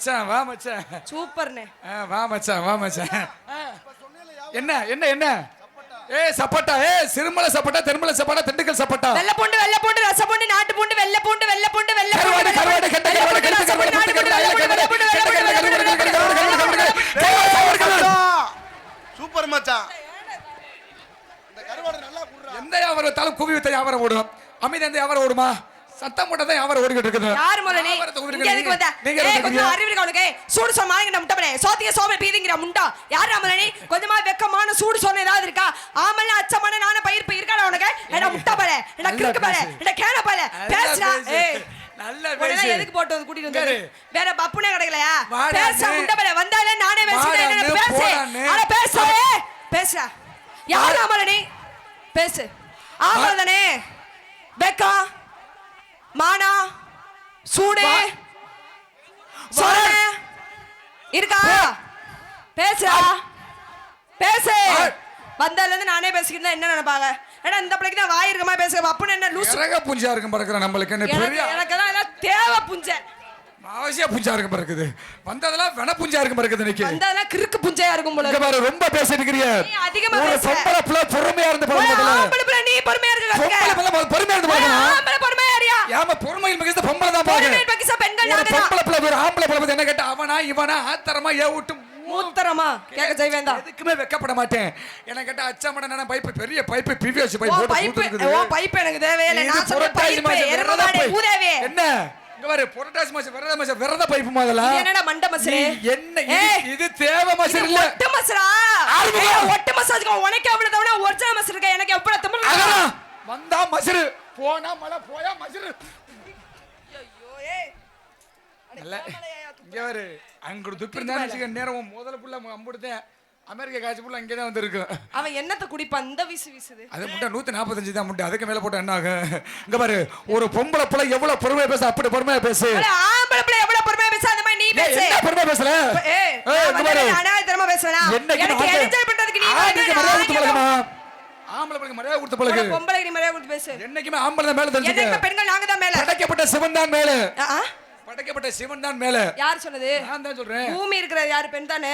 மச்சான் வா மச்சான் சூப்பர்ண்ணே ஆ, வா மச்சான் வா மச்சான் ஆ. என்ன என்ன என்ன ஏ சப்போட்டா ஏ சிறுமலை சப்போட்டா தெருமலை சப்போட்டா திண்டுக்கல் சப்போட்டா வெள்ளை பூண்டு வெள்ளை பூண்டு ரச பூண்டு நாட்டு பூண்டு வெள்ளை பூண்டு வெள்ளை பூண்டு வெள்ளை பூண்டு, கருவாடு கருவாடு கெட்ட கருவாடு கெட்ட கருவாடு கெட்ட கருவாடு. சூப்பர் மச்சான் இந்த கருவாடு நல்லா குடுறா எந்த வியாபாரம் தாலும் குவி வித்த வியாபாரம் ஓடும் அமைதி எந்த வியாபாரம் ஓடுமா சத்தம் போட்டா தான் வியாபாரம் ஓடிக்கிட்டு இருக்குது. யாரு இங்க எதுக்கு வந்த? ஏய் கொஞ்சம் வந்தீங்க? அறிவு இருக்கா உனக்கு சூடு சொன்ன மாங்க முட்டப்பனே சோத்திய சோம பீதிங்கிற முண்டா. யாரு நீ? கொஞ்சமா வெக்கமான சூடு சொன்ன ஏதாவது இருக்கா? ஆமல்ல அச்சமான நான பயிர் பயிர் இருக்காடா உனக்கு? என்ன முட்டா பாரு என்ன நல்லா கிறுக்கு பாரு பேசு. என்ன கேன பாரு நல்லா பேசுடா. ஏய். எதுக்கு போட்டு வந்து கூட்டிட்டு வந்து இங்க வேற பப்புனே கிடைக்கலையா? பேச அண்ணே. முண்டா பாரு வந்தாலே நானே பேசுறேன் பேசு. அட பேசு. பேசுடா. யாரு ஆமல பேசு. ஆமல தானே வெக்கம். மானா சூடு. சொல்லு இருக்கா பேசுடா பேசு. வந்ததுல இருந்து நானே பேசிக்கிட்டு என்ன நினைப்பாங்க ஏடா இந்த பிள்ளைக்கு தான் வாய் இருக்கமா பேசுற அப்புன்னு என்ன லூசு இறக புஞ்சா இருக்கும் பறக்கிற நம்மளுக்கு என்ன எனக்கு பெரிய எனக்கு தான் எல்லாம் தேவை புஞ்சை அவசிய புஞ்சா இருக்கும் பறக்குது வந்ததெல்லாம் வென புஞ்சா இருக்கும் பறக்குது இன்னைக்கு வந்ததெல்லாம் கிறுக்கு புஞ்சையா இருக்கும் போல இருக்கு. பாரு ரொம்ப பேசிட்டு அதிகமா ஒரு பேசுற. பொம்பளை பிள்ளை பொறுமையா இருந்து பாருங்க முதல்ல. ஆம்பளை பிள்ளை நீ பொறுமையா இருக்க பொம்பளை. பிள்ளை பொறுமையா இருந்து பாருங்க ஆம்பளை பொறுமையா ஏமா பொறுமையில் மிகுந்த பொம்பளை தான் பொறுமையில் பாருங்க. பெண்கள் பொம்பளை பிள்ளை ஆம்பளை என்ன கேட்டா அவனா இவனா ஆத்தரமா ஏ விட்டு மூத்தரமா? கேட்க எதுக்குமே வெக்கப்பட மாட்டேன். என்ன கேட்டா அச்சாமட நான் பைப் பெரிய பைப் பிவிஎஸ் பைப் போட்டு பைப் கொடுத்துருக்குது. ஓ பைப் எனக்கு தேவையில்லை. நான் சொல்ற பைப் மாசம் எரும விரத மாடு பைப். பூதேவி என்ன? இங்க பாரு புரட்டாசி மாசம் விரத மாசம் விரத பைப் முதல்ல என்னடா மண்ட மசரு என்ன இது- தேவை மசர் இல்ல. ஒட்டு மசரா ஒட்டு மசாஜ்க்கு உனக்கு எவ்வளவு தவணை ஒரிஜினல் மசர் இருக்கா? எனக்கு எவ்வளவு தமிழ் வந்தா மசரு போனா மழை போயா இல்ல. இங்க பாரு. அங்க துப்பி இருந்தா வச்சுக்க நேரம் முதல்ல புள்ள அம்புடுத்தேன். அமெரிக்க காய்ச்சி புள்ள இங்கே தான் வந்திருக்கு. அவன் என்னத்த குடிப்பான் இந்த வீசு வீசுது. அது முட்டை நூத்தி நாற்பத்தஞ்சு தான் முட்டை. அதுக்கு மேல போட்டா என்ன ஆகும் இங்க பாரு. ஒரு பொம்பளை புள்ள எவ்வளவு பொறுமையா பேச அப்படி பொறுமையா பேசு. ஆம்பளை பிள்ளை எவ்வளவு பொறுமையா பேச அந்த மாதிரி நீ பேசு. என்ன பொறுமையா பேசல. அனாவசியமா பேசுவேனா? என்னைக்கு எனக்கு enjoy பண்றதுக்கு நீ ஆம்பளை பிள்ளைக்கு மரியாதை கொடுத்து பழகு நீ மரியாதை கொடுத்து பேசு. என்னைக்குமே ஆம்பளை தான் மேல தெரிஞ்சுக்க பெண்கள் நாங்க தான் மேல? படைக்கப்பட்ட சிவன் தான் மேல? படைக்கப்பட்ட சிவன் தான் மேல. யார் சொன்னது? நான் தான் சொல்றேன். பூமி இருக்கிறது யாரு? பெண் தானே?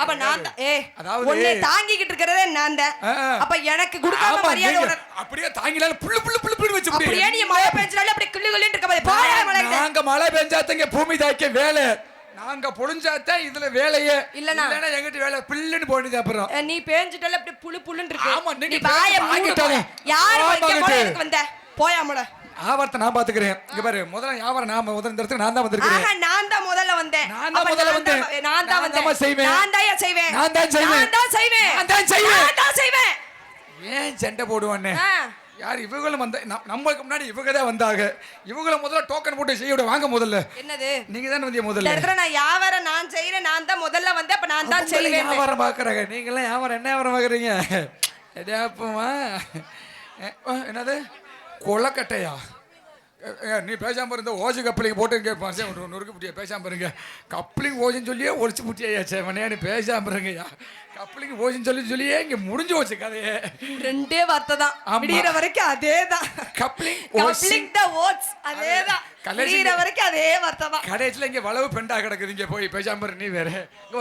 அப்ப நான் தான். ஏ அதாவது- உன்னை தாங்கிக்கிட்டு இருக்கிறதே நான் தான். அப்ப எனக்கு கொடுக்காம மரியாதை அப்படியே தாங்கினால புள்ளு புள்ளு புள்ளு புள்ளு வச்சு அப்படியே. நீ மழை பெஞ்சாலும் அப்படி கிள்ளு கிள்ளுன்னு இருக்க மாதிரி. போயா மழை நாங்க மழை பெஞ்சாத்தங்க பூமி தாய்க்க வேலை. நாங்க பொழிஞ்சாத்தான் இதுல வேலையே இல்லனா? இல்லனா எங்கிட்ட வேலை பில்லுன்னு போனது அப்புறம் நீ பேஞ்சிட்டால அப்படி புளு புளுன்னு இருக்கு ஆமா, நீ வாய பேஞ்சு மூடு வாங்கிட்டாலே. யாரு ஆமா, வைக்க போற கிட்டு. எனக்கு வந்த போயா மழை ஆவரத்தை நான் பாத்துக்கிறேன் இங்க பாரு முதல்ல வியாபாரம் நான் முதல்ல இந்த இடத்துக்கு நான் தான் வந்திருக்கிறேன் ஆஹா நான் தான் முதல்ல வந்தேன் நான் தான் முதல்ல வந்தேன். நான் தான் வந்தேன் செய்வேன். நான் தான் செய்வேன் நான் தான் செய்வேன். நான் தான் செய்வேன் நான் தான் செய்வேன். நான் தான் செய்வேன் ஏன் சண்டை போடுவானே. யார் இவங்களும் வந்த நம்- நம்மளுக்கு முன்னாடி இவங்க தான் வந்தாங்க. இவங்கள முதல்ல டோக்கன் போட்டு செய்ய வாங்க முதல்ல. என்னது? நீங்க தானே வந்தீங்க முதல்ல. இடத்துல நான் வியாபாரம் நான் செய்யறேன் நான் தான் முதல்ல வந்தேன் அப்ப நான் தான் செய்வேன். வியாபாரம் பாக்குறாங்க நீங்களாம் வியாபாரம் என்ன வியாபாரம் பாக்குறீங்க எடாப்பமா என்னது? கொலக்கட்டையா நீ பேசாம இருந்த ஓஜி கப்பலிங் போட்டு ஒரு நொறுக்கு புட்டியா பேசாம இருங்க. கப்பலிங் ஓஜின்னு சொல்லியே ஒழிச்சு புட்டியா சேவனே நீ பேசாம இருங்கய்யா. கப்பலிங் ஓஜின்னு சொல்லி சொல்லியே இங்க முடிஞ்சு போச்சு கதையே. ரெண்டே வார்த்தை தான் ஆமா. விடியற வரைக்கும் அதே தான் கப்ளிங் கப்ளிங் த ஓட்ஸ் அதே தான் விடியற வரைக்கும் அதே வார்த்தை தான் கடைசியில் இங்க வளவு பெண்டா கிடக்குது. இங்க போய் பேசாம நீ வேற.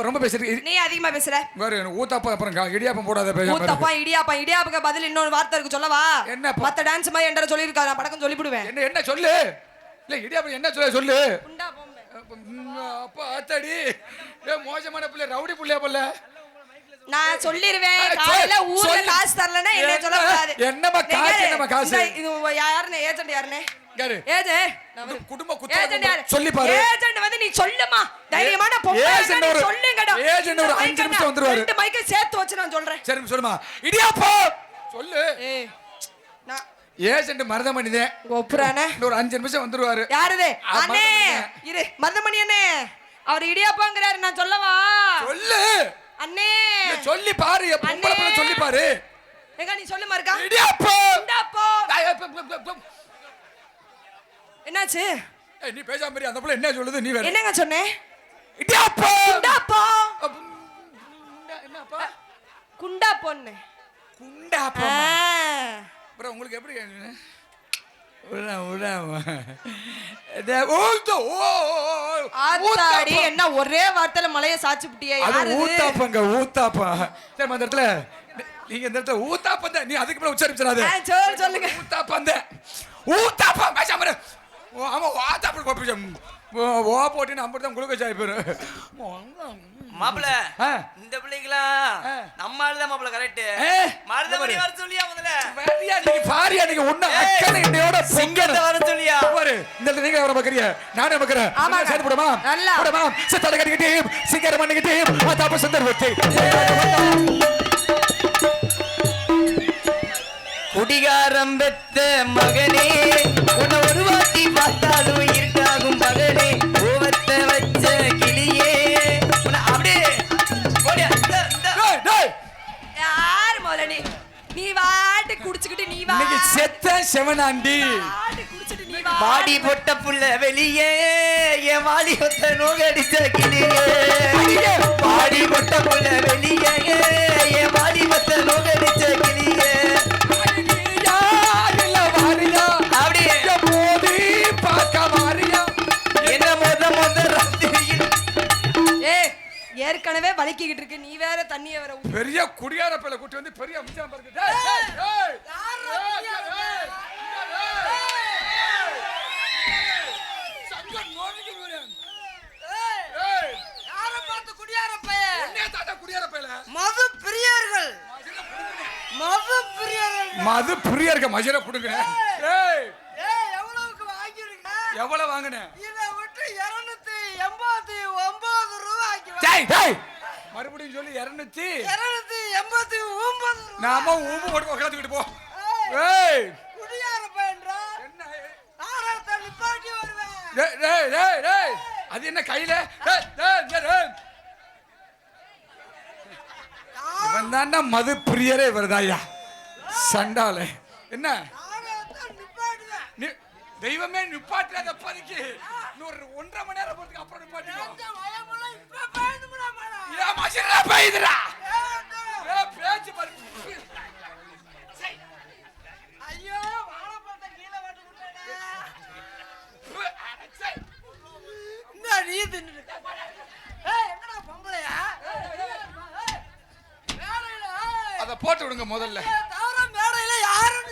ரொம்ப பேசுறீங்க நீ அதிகமா பேசுற. வேற ஊத்தாப்பா அப்புறம் இடியாப்பம் போடாத பேசாம. ஊத்தப்பா இடியாப்பா இடியாப்புக்கு பதில் இன்னொரு வார்த்தை இருக்கு சொல்லவா? என்னப்பா? மத்த டான்ஸ் மாதிரி என்ற சொல்லியிருக்கா நான் படக்கம் சொல்லிவிடுவேன். என்ன என்ன சொல்லு? இல்ல இடியாப்பம் என்ன சொல்ல சொல்லு? அப்பா ஏ மோசமான பிள்ளை ரவுடி பிள்ளையா பிள்ளை நான் சொல்லிருவேன். காலையில ஊர்ல சொல்லு. காசு தரலன்னா என்ன என்ன- சொல்லக்கூடாது. என்னம்மா காசு, நீங்க என்னம்மா காசு? இது யாருன்னு? ஏஜென்ட் யாருன்னு? யாரு? ஏஜென்ட் குடு- குடும்ப ஏஜென்ட் குத்தா யாரு? சொல்லி பாரு ஏஜென்ட் வந்து நீ சொல்லுமா? தைரியமான பொம்பளை ஒரு- சொல்லுங்கடா. ஏஜென்ட் ஒரு இந்த அஞ்சு மைக்கை நிமிஷம் நான் வந்துருவாரு. ரெண்டு மைக்கை சேர்த்து வச்சு நான் சொல்றேன். சரி சொல்லுமா? இடியாப்பம் சொல்லு. நான் ஏஜென்ட் மருதமணி ஒப்புறானே? இன்னொரு அஞ்சு நிமிஷம் வந்துருவாரு. யாருது? அண்ணே. இரு மருதமணி அண்ணே அவர் இடியாப்பாங்கிறாரு நான் சொல்லவா? சொல்லு. அண்ணே. சொல்லி பாரு பொம்பளை பிள்ளை. சொல்லி பாரு. எங்க நீ சொல்லுமா இருக்கா இடியாப்பம் இந்தாப்போ ஐய, ப- ப- ப- ப- என்னாச்சு? ஏய், நீ பேசாம இரு, அந்த பிள்ளை என்ன சொல்லுது நீ வேற. என்னங்க குண்டாப்போ அப்ப, என்ன- என்னப்பா குண்டா பொண்ணு குண்டாப்பம் அப்புறம் உங்களுக்கு எப்படி என்ன ஒரே வார்த்தையில மலைய சாச்சு? ஊத்தாப்பங்க ஊத்தாப்பா. சரி அந்த இடத்துல நீங்க இந்த இடத்துல ஊத்தாப்பந்த நீ அதுக்கு மேல சொல்லு சொல்லுங்க. ஊத்தாப்பந்த ஊத்தாப்பா பேசாம ஆமா வாத்தாப்பம் கோப்பி ஓ போட்டு நம்ம தான் குளுக்கோஸ் ஆகி போயிரு மாப்பிள. இந்த பிள்ளைங்களாம் ஆ. நம்ம ஆளுதான் மாப்பிள கரெக்ட் இந்த வர சொல்லியா முதல்ல? வேறியா நீங்க பாரியா நீங்க ஒண்ணு அக்கறை என்னையோட சிங்கத்தை பொங்கல் வர சொல்லியா? பாரு இந்த நீங்க வர பாக்குறீங்க நானே பாக்குறேன் ஆமாங்க. சரி போடுமா? நல்லா. போடுமா? சித்தட கட்டிக்கிட்டு சிங்கர மண்ணிக்கிட்டு தாப்ப சுந்தர் செவனாண்டி. வாட்டு குடிச்சிட்டு நீ வா. வாடி பொட்ட புள்ள வெளியே. என் வாடி ஒத்த நோகடிச்ச கிளியே வாடி பொட்ட புள்ள வெளியே. என் வாடி ஒத்த நோகடிச்ச கிளியே ஏற்கனவே வலிக்கிட்டு இருக்கு. நீ வேற தண்ணிய வேற ஊத்து. பெரிய குடியார பிள்ளை கூட்டி வந்து பெரிய அமிச்சாம இருக்கு டேய், டேய், டேய். யார்ரா டேய், குடியார டேய், டேய். சங்கம் நோண்டிக்கு போறேன். டேய், யாரை பார்த்து குடியார பையன் என்னைய தாத்தா குடியார பிள்ளை. மது பிரியர்கள் மது பிரியர்கள் மது பிரியா இருக்க மஜர புடுங்குறேன் ஏய். ஏய் எவ்வளவுக்கு வாங்கிருக்க எவ்வளவு வாங்கினேன் இத விட்டு 289 ரூபாய்க்கு டேய் டேய். மறுபடியும் சொல்லி இருநூத்தி? 289 நாம ஊம்பு போட்டு உட்காந்துக்கிட்டு போ. ஏய் குடியார பையன்றா என்ன? ஆரத்த நிப்பாட்டி வருவேன். டேய் டேய் அது என்ன கையில? டேய் டேய். இவன் தாண்டா மது பிரியரே இவர்தாய்யா சண்டாலே என்ன? தெய்வமே நிப்பாட்டாத பதிக்கு இன்னொரு ஒன்றரை மணி நேரம் போறதுக்கு அப்புறம் நிப்பாட்டிக்கோ பயந்துடா. பேச்சு பாரு. ஐயோ நீ தின்னு போட்டு விடுங்க முதல்ல. மேடையில யாரும்.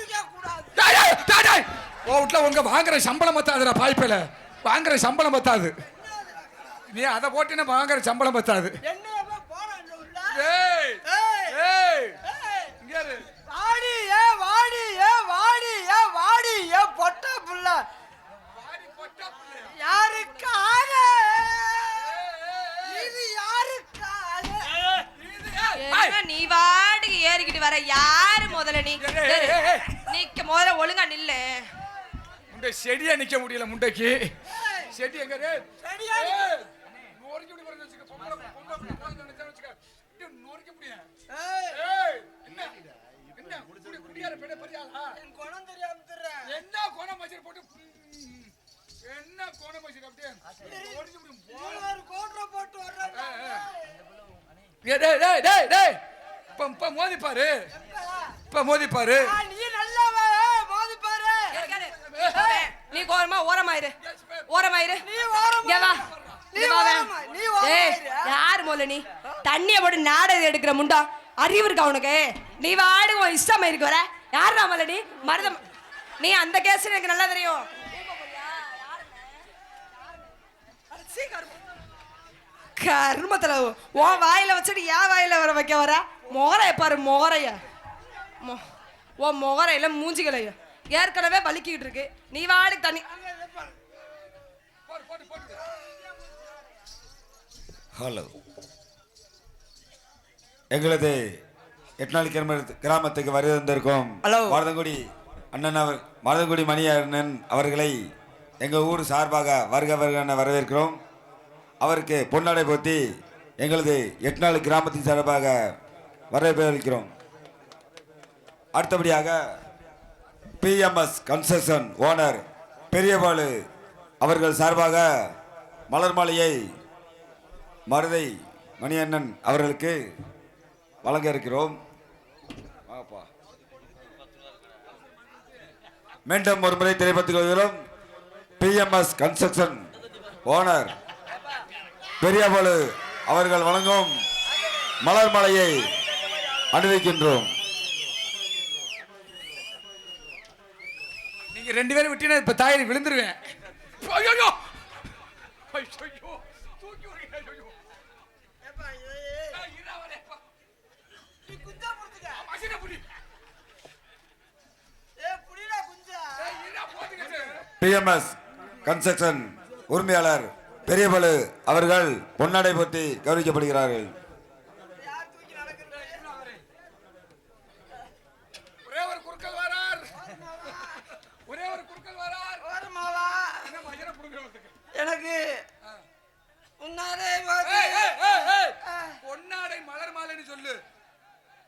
உன் வீட்டுல உங்க வாங்குற சம்பளம் பத்தாதுடா பாய்ப்பில. வாங்குற சம்பளம் பத்தாது. நீ அதை போட்டினா வாங்குற சம்பளம் பத்தாது. ஏய் ஏய். இங்க. வாடி ஏ வாடி ஏ வாடி ஏ வாடி ஏ பொட்ட புள்ள. யாருக்காக இது யாருக்காக நீ வாட்டுக்கு ஏறிக்கிட்டு வர யாரு முதல்ல நீ. நீக்க முதல்ல ஒழுங்கா நில்லு. முண்டை செடியா நிக்க முடியல முண்டைக்கு. செடி எங்க. இப்படி என்ன? குணம் தெரியாம தர்றேன் என்ன கோணம் வச்சிரு போட்டு? என்ன கோணம் வச்சிரு அப்படியே. ஒரு போட்டு டேய், டேய், டேய். இப்ப இப்ப மோதி பாரு இப்ப மோதி பாரு நீ நல்லவ மோதி பாரு நீ கோரமா ஓரமாயிரு. ஓரமாயிரு. நீ ஓரமா வா. நீ ஓரமா நீ ஏய் யார் மோல நீ? தண்ணிய போட்டு நாடகம் எடுக்கிற முண்டா? அறிவு இருக்கா உனக்கு? நீ வாடு உன் இஷ்டம் இருக்கு வர. யார் மோல நீ? மருதம் நீ அந்த கேஸ் எனக்கு நல்லா தெரியும். கர்மத்துல உன் வாயில வச்சுட்டு என் வாயில வர வைக்க வர. மொகரைய பாரு மொகரைய. மொ- உன் மொகரையில மூஞ்சிகளைய ஏற்கனவே வலிக்கிட்டு இருக்கு. நீ வாடுக்கு தண்ணி. ஹலோ எங்களது எட்நாள் கிராம கிராமத்துக்கு வருகை வந்திருக்கும் ஹலோ. மருதங்குடி அண்ணன் அவர் மருதங்குடி மணி அண்ணன் அவர்களை எங்கள் ஊர் சார்பாக வருக வருக வரவேற்கிறோம். அவருக்கு பொன்னாடை போத்தி எங்களது எட்நாள் கிராமத்தின் சார்பாக வரவேற்கிறோம். அடுத்தபடியாக பிஎம்எஸ் கன்ஸ்ட்ரக்ஷன் ஓனர் பெரியபாலு அவர்கள் சார்பாக மலர் மாலையை மருதை மணியண்ணன் அவர்களுக்கு வழங்க இருக்கிறோம். மீண்டும் ஒரு முறை திரைப்படத்துக்கு கொள்கிறோம் பிஎம்எஸ் கன்ஸ்ட்ரக்ஷன் ஓனர் பெரியபாலு அவர்கள் வழங்கும் மலர் மலையை அணிவிக்கின்றோம் நீங்க ரெண்டு பேரும் விட்டீங்கன்னா இப்ப தாயரி விழுந்துருவேன். ஐயோ ஐயோ தூக்கி. பிஎம்எஸ் கன்ஸ்ட்ரக்ஷன் உரிமையாளர் பெரியபலு அவர்கள் பொன்னாடை போட்டி கௌரவிக்கப்படுகிறார்கள் ஒரே ஒரு குறுக்கல் வரார் ஒரே ஒரு குறுக்கல் வரார் என்ன மஜனை புடுங்குறதுக்கு? எனக்கு முன்னாலே ஏய், ஏய், ஏய், ஏய். பொன்னாடை மலர் மாலைன்னு சொல்லு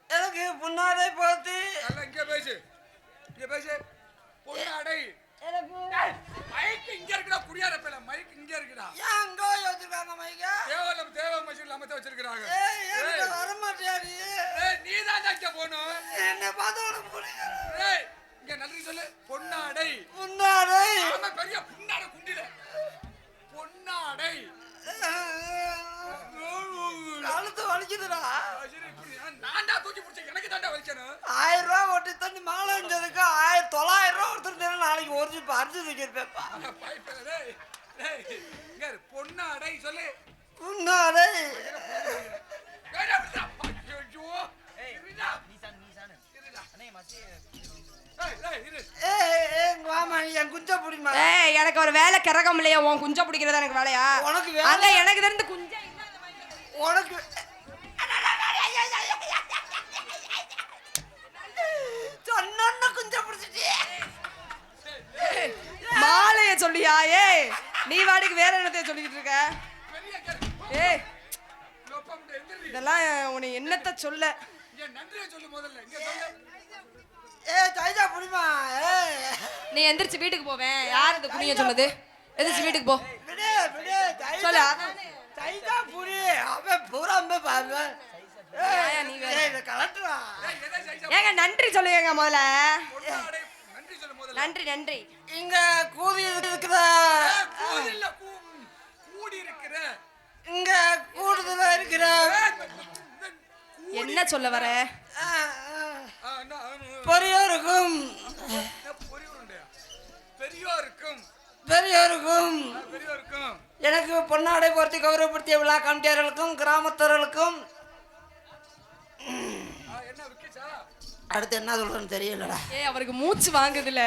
எனக்கு முன்னாலே பார்த்து நல்லா இங்க பேசு இங்க பேசு பொன்னாடை எனக்கு மைக் இங்க இருக்குடா குடியார பேல மைக் இங்க இருக்குடா ஏன் அங்க வச்சிருக்காங்க மைக்கா தேவலம் தேவ மஷின் அமைத்து வச்சிருக்காங்க ஏய். எனக்கு வர மாட்டியா நீ தான் போகணும். என்ன பார்த்து உனக்கு ஏய் இங்க நன்றி சொல்லு. பொன்னாடை. முன்னாலே ஆமா பெரிய பொன்னாடை குண்டில பொன்னாடை. கழுத்து வலிக்குதுடா. நான் தான் தூக்கி பிடிச்சேன் எனக்கு தாண்டா வலிக்கணும். ஆயிரம் ரூபா ஒட்டி தண்ணி மாலை ஆயிரம் தொள்ளாயிரம் ரூபா ஒருத்தர் நாளைக்கு ஒரு ஜிப் அரிசி இரு, பொன்னாடை சொல்லு. ஏய் எனக்கு ஒரு வேலை கிறக்கம் இல்லையா? உன் குஞ்ச பிடிக்கிறதா எனக்கு வேலையா? உனக்கு அங்க எனக்கு தெரிந்து குஞ்ச உனக்கு சொன்ன குஞ்ச பிடிச்சிட்டியே மாலைய சொல்லியா ஏய்? நீ வாடிக்கு வேற என்னத்தைய சொல்லிக்கிட்டு இருக்க? எந்திரி. இதெல்லாம் உன்னை என்னத்த சொல்ல? நீ எந்திரிச்சு வீட்டுக்கு போவேன் யார் இந்த குனிய சொன்னது? எந்திரிச்சு வீட்டுக்கு போ. சொல்லு, ஏங்க நன்றி சொல்லுங்க முதல்ல. நன்றி நன்றி. நன்றி இங்க கூதி கூ- கூடி இருக்கிற இங்க கூடுதலா இருக்கிற ஏய், இந்த கூ- என்ன சொல்ல வர. பெரியோருக்கும்? பெரியோருக்கும். பெரியோருக்கும் எனக்கு பொன்னாடை போர்த்தி கௌரவப்படுத்திய விழா என்ன விக்கிச்சா? அடுத்து என்ன சொல்றேன்னு தெரியலடா. ஏய் அவருக்கு மூச்சு வாங்குதுல.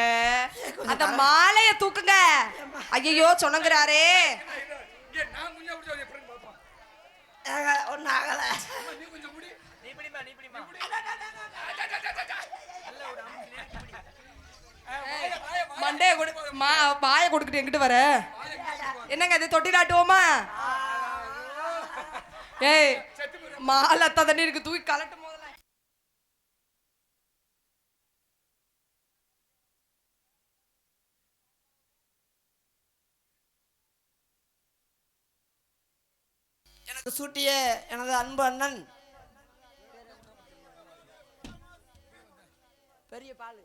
அந்த மாலைய தூக்குங்க. ஐயோ சொன்னங்கிறாரே. ஒன்னும் ஆகல அம்மா, நீ கொஞ்சம் முடி மண்டைய கொடு மா பாய கொடுக்கிட்டு எங்கிட்டு வர. என்னங்க இது தொட்டிலாட்டுவோமா ஏய் மாலை தண்ணி இருக்கு தூக்கி கலட்டு எனக்கு சூட்டிய எனது அன்பு அண்ணன். பெரிய பாலு.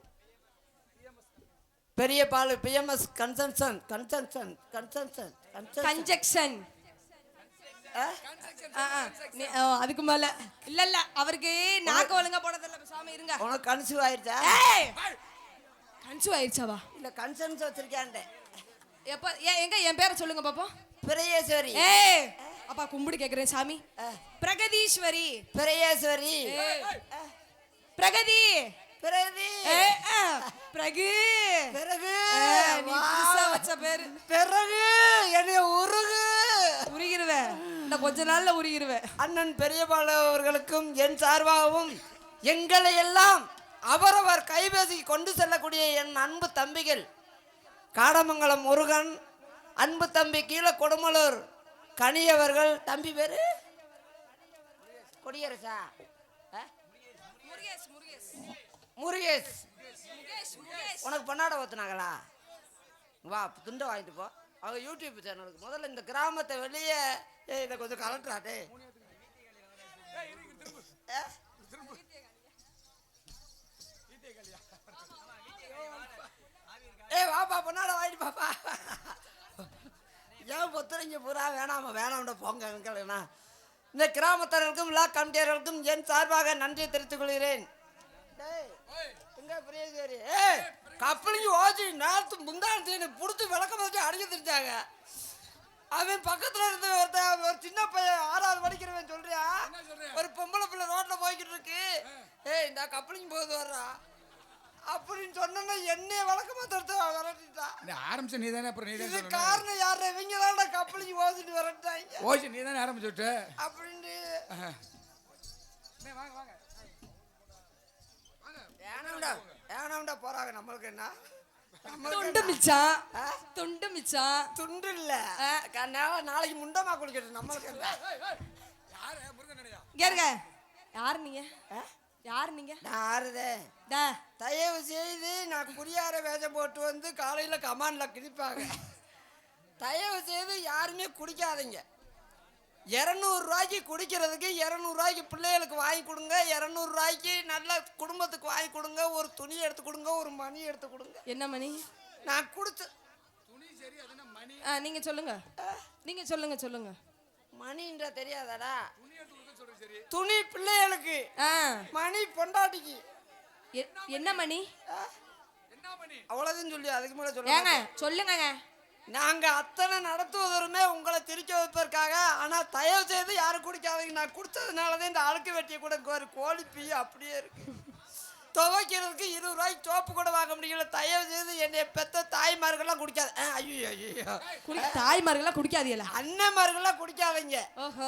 பெரிய பாலு பிஎம்எஸ் கன்சன்சன் கன்சன்சன் கன்சன்சன் கன்சன்சன் கன்ஜெக்ஷன் அதுக்கு மேல. இல்ல இல்ல அவருக்கு நாக்கு ஒழுங்கா போட தெரியல பேசாம இருங்க. உனக்கு கன்சீவ் ஆயிருச்சா? ஏய்! கன்சீவ் ஆயிடுச்சாவா இல்ல கன்சன்ஸ் வச்சிருக்கான்டே எப்ப ஏன் எங்க என் பேரை சொல்லுங்க பாப்போம். பிரையேஸ்வரி. ஏய்! அப்பா கும்பிடு கேக்குறேன் சாமி. பிரகதீஸ்வரி. பிரையேஸ்வரி. ஏய். பிரகதி. பிறகு? பிறகு? நீ. புதுசா வச்ச பேரு. பிறகு? என்னைய உருகு. உருகிருவ இந்த கொஞ்ச நாள்ல உருகிருவ அண்ணன் பெரியபாலு அவர்களுக்கும் என் சார்பாகவும் எங்களை எல்லாம் அவரவர் கைபேசி கொண்டு செல்லக்கூடிய என் அன்பு தம்பிகள் காடமங்கலம் முருகன் அன்பு தம்பி கீழே கொடுமலூர் கனியவர்கள் தம்பி பேரு? கொடியரசா? முருகேஷ். முருகேஷ். உனக்கு பொன்னாட ஊற்றுனாங்களா வா துண்டை வாங்கிட்டு போ. அவங்க யூடியூப் சேனலுக்கு முதல்ல இந்த கிராமத்தை வெளியே ஏய் இதை கொஞ்சம் கலட்டுறாட்டே ஏய் வாப்பா பொண்ணாட வாங்கிட்டு பாப்பா ஏன் பொத்துறீங்க பூரா? வேணாமா வேணாம்ட போங்க எங்களுக்குண்ணா இந்த கிராமத்தர்களுக்கும் விழா கமிட்டியர்களுக்கும் என் சார்பாக நன்றியை தெரிவித்துக் கொள்கிறேன். ஏய், கப்பலிங்க ஓச்சி நேரத்து முந்தானத்து எனக்கு பிடிச்சி விளக்கம் வச்சு அடிக்க தெரிஞ்சாங்க. அவன் பக்கத்துல இருந்த ஒருத்தன் ஒரு சின்ன பையன் ஆறாவது படிக்கிறவன் சொல்றியா? ஒரு பொம்பளை பிள்ளை ரோட்ல போய்கிட்டு இருக்கு. ஏய் இந்த கப்பலிங்க போகுது வர்றா. அப்படின்னு சொன்னா என்னைய விளக்கமா தடுத்து விரட்டிட்டா. நீ ஆரம்பிச்ச நீ தானே அப்புறம் இது காரணம் யாரு? இவங்க தான் கப்பலிங்க ஓசிட்டு விரட்டாங்க ஓசி நீ தானே ஆரம்பிச்சு விட்ட? அப்படின்னு வாங்க வாங்க. ஏனாம்டா ஏனாம்டா போறாங்க. நம்மளுக்கு என்ன? துண்டு ஆ? துண்டு மிச்சம் துண்டு இல்ல. நாளைக்கு முண்டமா குளிக்கட்டும் நம்மளுக்கு என்ன? யாரு? நீங்க? யார் நீங்க? டா தயவு செய்து நான் குடியார வேஷம் போட்டு வந்து காலையில் கமாண்டில் கிழிப்பாங்க. தயவு செய்து யாருமே குடிக்காதீங்க. இரநூறுவாய்க்கு குடிக்கிறதுக்கு இரநூறுவாய்க்கு பிள்ளைகளுக்கு வாங்கி கொடுங்க. இரநூறுவாய்க்கு நல்ல குடும்பத்துக்கு வாங்கி கொடுங்க. ஒரு துணி எடுத்து கொடுங்க. ஒரு மணி எடுத்து கொடுங்க. என்ன மணி? நான் கொடுத்த துணி சரி அது மணி? ஆ நீங்க சொல்லுங்க. நீங்க சொல்லுங்க சொல்லுங்க. மணின்ற தெரியாதாடா? துணி எடுத்து கொடுக்க சொல்றது சரி. துணி பிள்ளைகளுக்கு. ஆ. மணி பொண்டாட்டிக்கு. எ- என்ன மணி? என்ன மணி? அவ்வளோதான் சொல்லி அதுக்கு மேலே சொல்ல ஏங்க சொல்லுங்கங்க. நாங்க அத்தனை நடத்துவதற்குமே உங்களை திரிக்க வைப்பதற்காக ஆனா தயவு செய்து யாரும் குடிக்காதீங்க. நான் குடிச்சதுனாலதான் இந்த அழுக்கு வெட்டிய கூட ஒரு கோழி பீ அப்படியே இருக்கு. துவைக்கிறதுக்கு இருபது ரூபாய்க்கு சோப்பு கூட வாங்க முடியல. தயவு செய்து என்னை பெத்த தாய்மார்கள்லாம் குடிக்காது ஐயோ ஐயோ. தாய்மார்கள்லாம் குடிக்காதீங்களா அண்ணன்மார்கள்லாம் குடிக்காதீங்க. ஓஹோ.